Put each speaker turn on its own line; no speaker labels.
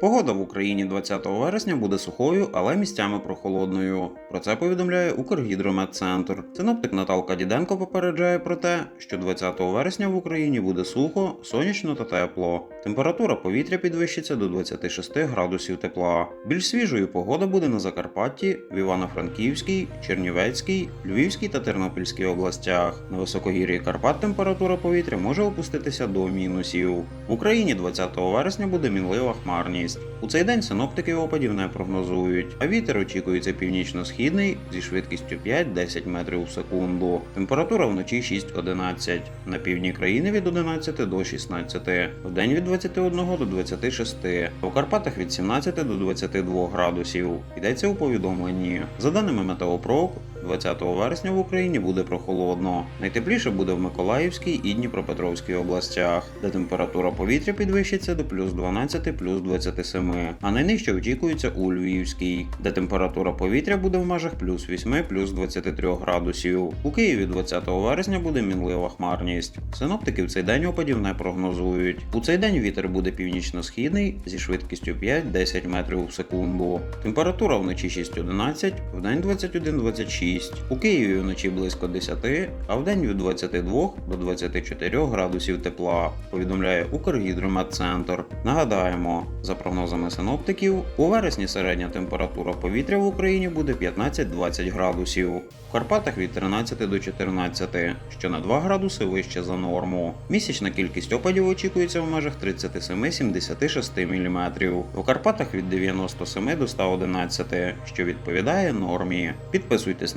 Погода в Україні 20 вересня буде сухою, але місцями прохолодною. Про це повідомляє Укргідрометцентр. Синоптик Наталка Діденко попереджає про те, що 20 вересня в Україні буде сухо, сонячно та тепло. Температура повітря підвищиться до 26 градусів тепла. Більш свіжою погода буде на Закарпатті, в Івано-Франківській, Чернівецькій, Львівській та Тернопільській областях. На високогір'ї Карпат температура повітря може опуститися до мінусів. В Україні 20 вересня буде мінлива хмарність. У цей день синоптики опадів не прогнозують, а вітер очікується північно-східний зі швидкістю 5-10 метрів в секунду. Температура вночі 6-11, на півдні країни від 11 до 16, вдень від 21 до 26, а в Карпатах від 17 до 22 градусів. Йдеться у повідомленні. За даними Метеопрок, 20 вересня в Україні буде прохолодно. Найтепліше буде в Миколаївській і Дніпропетровській областях, де температура повітря підвищиться до плюс 12 плюс 27, а найнижче очікується у Львівській, де температура повітря буде в межах плюс 8 плюс 23 градусів. У Києві 20 вересня буде мінлива хмарність. Синоптики в цей день опадів не прогнозують. У цей день вітер буде північно-східний зі швидкістю 5-10 метрів в секунду. Температура вночі 6-11, вдень 21-26. У Києві вночі близько 10, а вдень від 22 до 24 градусів тепла, повідомляє Укргідрометцентр. Нагадаємо, за прогнозами синоптиків, у вересні середня температура повітря в Україні буде 15-20 градусів. В Карпатах від 13 до 14, що на 2 градуси вище за норму. Місячна кількість опадів очікується в межах 37-76 мм. У Карпатах від 97 до 111, що відповідає нормі. Підписуйтесь